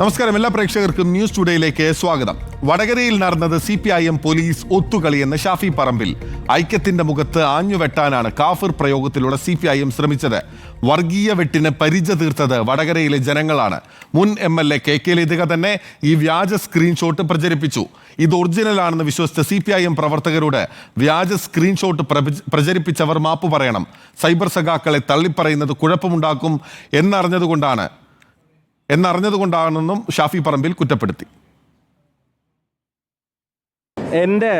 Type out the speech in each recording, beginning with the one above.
നമസ്കാരം. എല്ലാ പ്രേക്ഷകർക്കും ന്യൂസ് ടുഡേയിലേക്ക് സ്വാഗതം. വടകരയിൽ നടന്നത് C P I M police ഒത്തുകളി എന്ന ഷാഫി പറമ്പിൽ. ഐക്യത്തിന്റെ മുഖത്ത് ആഞ്ഞുവെട്ടാനാണ് കാഫിർ പ്രയോഗത്തിലൂടെ സി പി ഐ എം ശ്രമിച്ചത്. വർഗീയ വെട്ടിന് പരിച തീർത്തത് വടകരയിലെ ജനങ്ങളാണ്. മുൻ M L A K K Lathika തന്നെ ഈ വ്യാജ സ്ക്രീൻഷോട്ട് പ്രചരിപ്പിച്ചു. ഇത് ഒറിജിനൽ ആണെന്ന് വിശ്വസിച്ച സി പി ഐ എം പ്രവർത്തകരോട് വ്യാജ സ്ക്രീൻഷോട്ട് പ്രചരിപ്പിച്ചവർ മാപ്പ് പറയണം. സൈബർ സഖാക്കളെ തള്ളിപ്പറയുന്നത് കുഴപ്പമുണ്ടാക്കും എന്നറിഞ്ഞതുകൊണ്ടാണ് എന്നറിഞ്ഞതുകൊണ്ടാണെന്നും ഷാഫി പറമ്പിൽ കുറ്റപ്പെടുത്തി. എന്റെ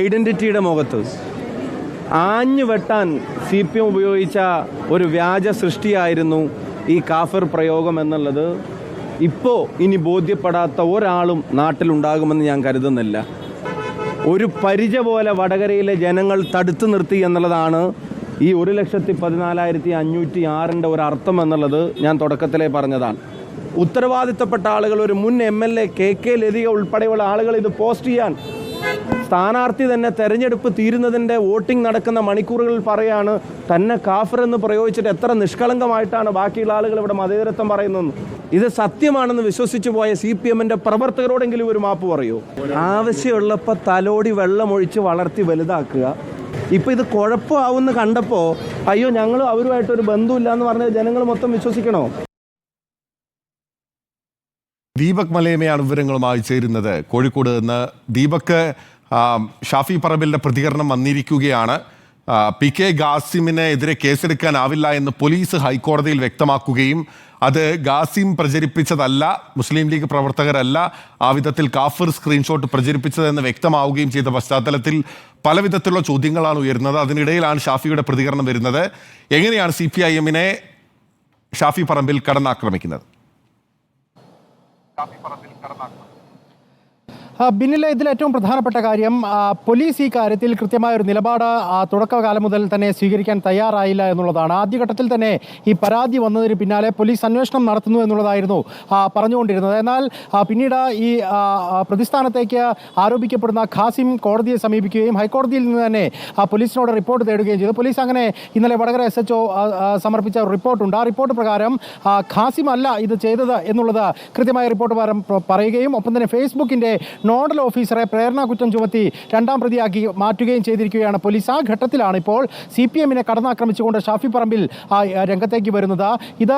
ഐഡന്റിറ്റിയുടെ മുഖത്ത് ആഞ്ഞു വെട്ടാൻ സി പി എം ഉപയോഗിച്ച ഒരു വ്യാജ സൃഷ്ടിയായിരുന്നു ഈ കാഫർ പ്രയോഗം എന്നുള്ളത്. ഇപ്പോൾ ഇനി ബോധ്യപ്പെടാത്ത ഒരാളും നാട്ടിലുണ്ടാകുമെന്ന് ഞാൻ കരുതുന്നില്ല. ഒരു പരിച പോലെ വടകരയിലെ ജനങ്ങൾ തടുത്തു നിർത്തി എന്നുള്ളതാണ് ഈ ഒരു ലക്ഷത്തി പതിനാലായിരത്തി അഞ്ഞൂറ്റി ആറിന്റെ ഒരു അർത്ഥം എന്നുള്ളത് ഞാൻ തുടക്കത്തിലേ പറഞ്ഞതാണ്. ഉത്തരവാദിത്തപ്പെട്ട ആളുകൾ ഒരു മുൻ M L A K K Lathika ഉൾപ്പെടെയുള്ള ആളുകൾ ഇത് പോസ്റ്റ് ചെയ്യാൻ സ്ഥാനാർത്ഥി തന്നെ തെരഞ്ഞെടുപ്പ് തീരുന്നതിന്റെ വോട്ടിംഗ് നടക്കുന്ന മണിക്കൂറുകളിൽ പറയാണ് തന്നെ കാഫർ എന്ന് പ്രയോഗിച്ചിട്ട് എത്ര നിഷ്കളങ്കമായിട്ടാണ് ബാക്കിയുള്ള ആളുകൾ ഇവിടെ മതേതരത്വം പറയുന്നതെന്ന്. ഇത് സത്യമാണെന്ന് വിശ്വസിച്ചു പോയ സി പി എമ്മിന്റെ പ്രവർത്തകരോടെങ്കിലും ഒരു മാപ്പ് പറയൂ. ആവശ്യമുള്ളപ്പോൾ തലോടി വെള്ളമൊഴിച്ച് വളർത്തി വലുതാക്കുക. ഇപ്പം ഇത് കുഴപ്പമാവുമെന്ന് കണ്ടപ്പോൾ അയ്യോ ഞങ്ങൾ അവരുമായിട്ടൊരു ബന്ധമില്ല എന്ന് പറഞ്ഞത് ജനങ്ങൾ മൊത്തം വിശ്വസിക്കണോ? ദീപക് മലയമയാണ് വിവരങ്ങളുമായി ചേരുന്നത്. കോഴിക്കോട് നിന്ന് ദീപക് ഷാഫി പറമ്പിലിന്റെ പ്രതികരണം വന്നിരിക്കുകയാണ്. പി കെ ഗാസിമിന് എതിരെ കേസെടുക്കാനാവില്ല എന്ന് പോലീസ് ഹൈക്കോടതിയിൽ വ്യക്തമാക്കുകയും അത് ഗാസിം പ്രചരിപ്പിച്ചതല്ല മുസ്ലിം ലീഗ് പ്രവർത്തകരല്ല ആ വിധത്തിൽ കാഫിർ സ്ക്രീൻഷോട്ട് പ്രചരിപ്പിച്ചതെന്ന് വ്യക്തമാവുകയും ചെയ്ത പശ്ചാത്തലത്തിൽ പല വിധത്തിലുള്ള ചോദ്യങ്ങളാണ് ഉയരുന്നത്. അതിനിടയിലാണ് ഷാഫിയുടെ പ്രതികരണം വരുന്നത്. എങ്ങനെയാണ് സി പി ഐ എമ്മിനെ ഷാഫി പറമ്പിൽ കടന്നാക്രമിക്കുന്നത്? ആ, ബിന്നിലെ ഇതിൽ ഏറ്റവും പ്രധാനപ്പെട്ട കാര്യം പോലീസ് ഈ കാര്യത്തിൽ കൃത്യമായ ഒരു നിലപാട് തുടക്കകാലം മുതൽ തന്നെ സ്വീകരിക്കാൻ തയ്യാറായില്ല എന്നുള്ളതാണ്. ആദ്യഘട്ടത്തിൽ തന്നെ ഈ പരാതി വന്നതിന് പിന്നാലെ പോലീസ് അന്വേഷണം നടത്തുന്നു എന്നുള്ളതായിരുന്നു പറഞ്ഞുകൊണ്ടിരുന്നത്. എന്നാൽ പിന്നീട് ഈ പ്രതിസ്ഥാനത്തേക്ക് ആരോപിക്കപ്പെടുന്ന ഖാസിം കോടതിയെ സമീപിക്കുകയും ഹൈക്കോടതിയിൽ നിന്ന് തന്നെ പോലീസിനോട് റിപ്പോർട്ട് തേടുകയും ചെയ്തു. പോലീസ് അങ്ങനെ ഇന്നലെ വടകര എസ് എച്ച് സമർപ്പിച്ച റിപ്പോർട്ടുണ്ട്. ആ റിപ്പോർട്ട് പ്രകാരം ഖാസിം അല്ല ഇത് ചെയ്തത് എന്നുള്ളത് കൃത്യമായ റിപ്പോർട്ട് പറയുകയും ഒപ്പം തന്നെ ഫേസ്ബുക്കിന്റെ നോഡൽ ഓഫീസറെ പ്രേരണ കുറ്റം ചുമത്തി രണ്ടാം പ്രതിയാക്കി മാറ്റുകയും ചെയ്തിരിക്കുകയാണ് പോലീസ്. ആ ഘട്ടത്തിലാണ് ഇപ്പോൾ സി പി എമ്മിനെ കടന്നാക്രമിച്ചുകൊണ്ട് ഷാഫി പറമ്പിൽ രംഗത്തേക്ക് വരുന്നത്. ഇത്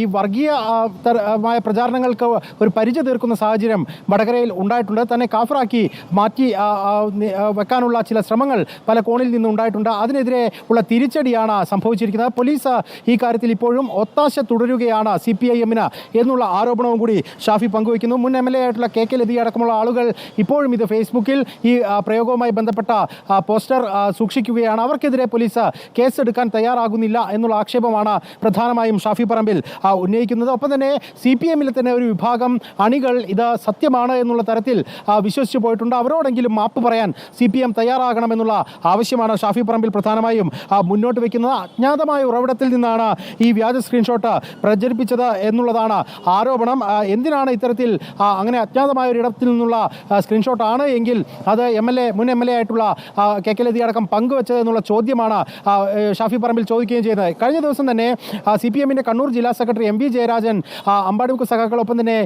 ഈ വർഗീയ ആ, തരമായ പ്രചാരണങ്ങൾക്ക് ഒരു പരിചയ തീർക്കുന്ന സാഹചര്യം വടകരയിൽ ഉണ്ടായിട്ടുണ്ട്. തന്നെ കാഫറാക്കി മാറ്റി വെക്കാനുള്ള ചില ശ്രമങ്ങൾ പല കോണിൽ നിന്നും ഉണ്ടായിട്ടുണ്ട്. അതിനെതിരെ ഉള്ള തിരിച്ചടിയാണ് സംഭവിച്ചിരിക്കുന്നത്. പോലീസ് ഈ കാര്യത്തിൽ ഇപ്പോഴും ഒത്താശ തുടരുകയാണ് സി പി ഐ എമ്മിന് എന്നുള്ള ആരോപണവും കൂടി ഷാഫി പങ്കുവയ്ക്കുന്നു. മുൻ എം എൽ എ ആയിട്ടുള്ള കെ കെ ലതി അടക്കമുള്ള ആളുകൾ ഇപ്പോഴും ഇത് ഫേസ്ബുക്കിൽ ഈ പ്രയോഗവുമായി ബന്ധപ്പെട്ട പോസ്റ്റർ സൂക്ഷിക്കുകയാണ്. അവർക്കെതിരെ പോലീസ് കേസെടുക്കാൻ തയ്യാറാകുന്നില്ല എന്നുള്ള ആക്ഷേപമാണ് പ്രധാനമായും ഷാഫി പറമ്പിൽ ഉന്നയിക്കുന്നത്. ഒപ്പം തന്നെ സി പി എമ്മിലെ തന്നെ ഒരു വിഭാഗം അണികൾ ഇത് സത്യമാണ് എന്നുള്ള തരത്തിൽ വിശ്വസിച്ചു പോയിട്ടുണ്ട്. അവരോടെങ്കിലും മാപ്പ് പറയാൻ സി പി എം തയ്യാറാകണമെന്നുള്ള ആവശ്യമാണ് ഷാഫി പറമ്പിൽ പ്രധാനമായും മുന്നോട്ട് വയ്ക്കുന്നത് അജ്ഞാതമായ ഉറവിടത്തിൽ നിന്നാണ് ഈ വ്യാജ സ്ക്രീൻഷോട്ട് പ്രചരിപ്പിച്ചത് എന്നുള്ളതാണ് ആരോപണം. എന്തിനാണ് ഇത്തരത്തിൽ അങ്ങനെ അജ്ഞാതമായ ഒരിടത്തിൽ നിന്നുള്ള സ്ക്രീൻഷോട്ടാണ് എങ്കിൽ അത് എം എൽ എ മുൻ എം എൽ എ ആയിട്ടുള്ള കെ കെ ലതി അടക്കം പങ്കുവച്ചത് എന്നുള്ള ചോദ്യമാണ് ഷാഫി പറമ്പിൽ ചോദിക്കുകയും ചെയ്യുന്നത് കഴിഞ്ഞ ദിവസം തന്നെ സി പി എമ്മിന്റെ കണ്ണൂർ ജില്ലാ secretary M V Jayarajan Ambadimukku സഖാക്കളൊപ്പം തന്നെ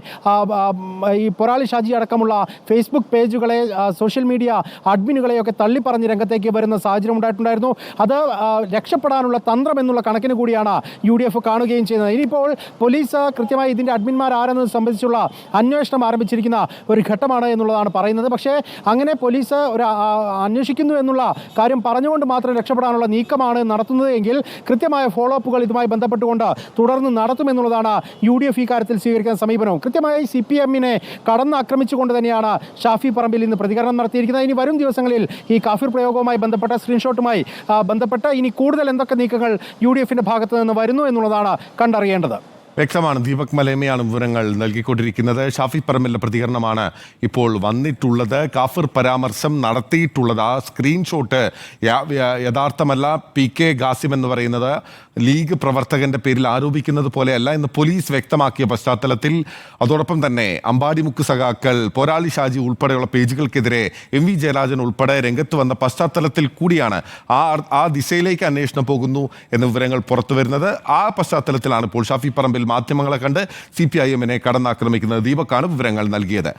ഈ പൊറാളി ഷാജി അടക്കമുള്ള ഫേസ്ബുക്ക് പേജുകളെ സോഷ്യൽ മീഡിയ അഡ്മിനുകളെയൊക്കെ തള്ളിപ്പറഞ്ഞ് രംഗത്തേക്ക് വരുന്ന സാഹചര്യം ഉണ്ടായിട്ടുണ്ടായിരുന്നു. അത് രക്ഷപ്പെടാനുള്ള തന്ത്രം എന്നുള്ള കണക്കിന് കൂടിയാണ് യു ഡി എഫ് കാണുകയും ചെയ്യുന്നത്. ഇനിയിപ്പോൾ പോലീസ് കൃത്യമായി ഇതിന്റെ അഡ്മിന്മാർ ആരെന്നത് സംബന്ധിച്ചുള്ള അന്വേഷണം ആരംഭിച്ചിരിക്കുന്ന ഒരു ഘട്ടമാണ് എന്നുള്ളതാണ് പറയുന്നത്. പക്ഷേ അങ്ങനെ പോലീസ് ഒരു അന്വേഷിക്കുന്നു എന്നുള്ള കാര്യം പറഞ്ഞുകൊണ്ട് മാത്രം രക്ഷപ്പെടാനുള്ള നീക്കമാണ് നടത്തുന്നത് എങ്കിൽ കൃത്യമായ ഫോളോ അപ്പുകൾ ഇതുമായി ബന്ധപ്പെട്ടുകൊണ്ട് തുടർന്ന് നടത്തുമെന്നുള്ളതാണ് യു ഡി എഫ് ഈ കാര്യത്തിൽ സ്വീകരിക്കുന്ന സമീപനവും. കൃത്യമായി സി പി എമ്മിനെ കടന്നാക്രമിച്ചുകൊണ്ട് തന്നെയാണ് ഷാഫി പറമ്പിൽ ഇന്ന് പ്രതികരണം നടത്തിയിരിക്കുന്നത്. ഇനി വരും ദിവസങ്ങളിൽ ഈ കാഫിർ പ്രയോഗവുമായി ബന്ധപ്പെട്ട സ്ക്രീൻഷോട്ടുമായി ബന്ധപ്പെട്ട് ഇനി കൂടുതൽ എന്തൊക്കെ നീക്കങ്ങൾ യു ഡി എഫിന്റെ ഭാഗത്ത് നിന്ന് വരുന്നു എന്നുള്ളതാണ് കണ്ടറിയേണ്ടത്. വ്യക്തമാണ് ദീപക് മലേമയാണ് വിവരങ്ങൾ നൽകിക്കൊണ്ടിരിക്കുന്നത്. ഷാഫി പറമ്പിലെ പ്രതികരണമാണ് ഇപ്പോൾ വന്നിട്ടുള്ളത്. കാഫിർ പരാമർശം നടത്തിയിട്ടുള്ളത്. ആ സ്ക്രീൻഷോട്ട് യഥാർത്ഥമല്ല. പി കെ ഗാസിം എന്ന് പറയുന്നത് ലീഗ് പ്രവർത്തകന്റെ പേരിൽ ആരോപിക്കുന്നത് പോലെയല്ല എന്ന് പോലീസ് വ്യക്തമാക്കിയ പശ്ചാത്തലത്തിൽ. അതോടൊപ്പം തന്നെ അമ്പാടിമുക്ക് സഖാക്കൾ പോരാളി ഷാജി ഉൾപ്പെടെയുള്ള പേജുകൾക്കെതിരെ എം വി ജയരാജൻ ഉൾപ്പെടെ രംഗത്ത് വന്ന പശ്ചാത്തലത്തിൽ കൂടിയാണ് ആ ആ ദിശയിലേക്ക് അന്വേഷണം പോകുന്നു എന്ന വിവരങ്ങൾ പുറത്തു വരുന്നത് ആ പശ്ചാത്തലത്തിലാണ് ഇപ്പോൾ ഷാഫി പറമ്പിൽ മാധ്യമങ്ങളെ കണ്ട് സി പി ഐ എമ്മിനെ കടന്നാക്രമിക്കുന്നത് ദീപക്കാണ് വിവരങ്ങൾ നൽകിയത്.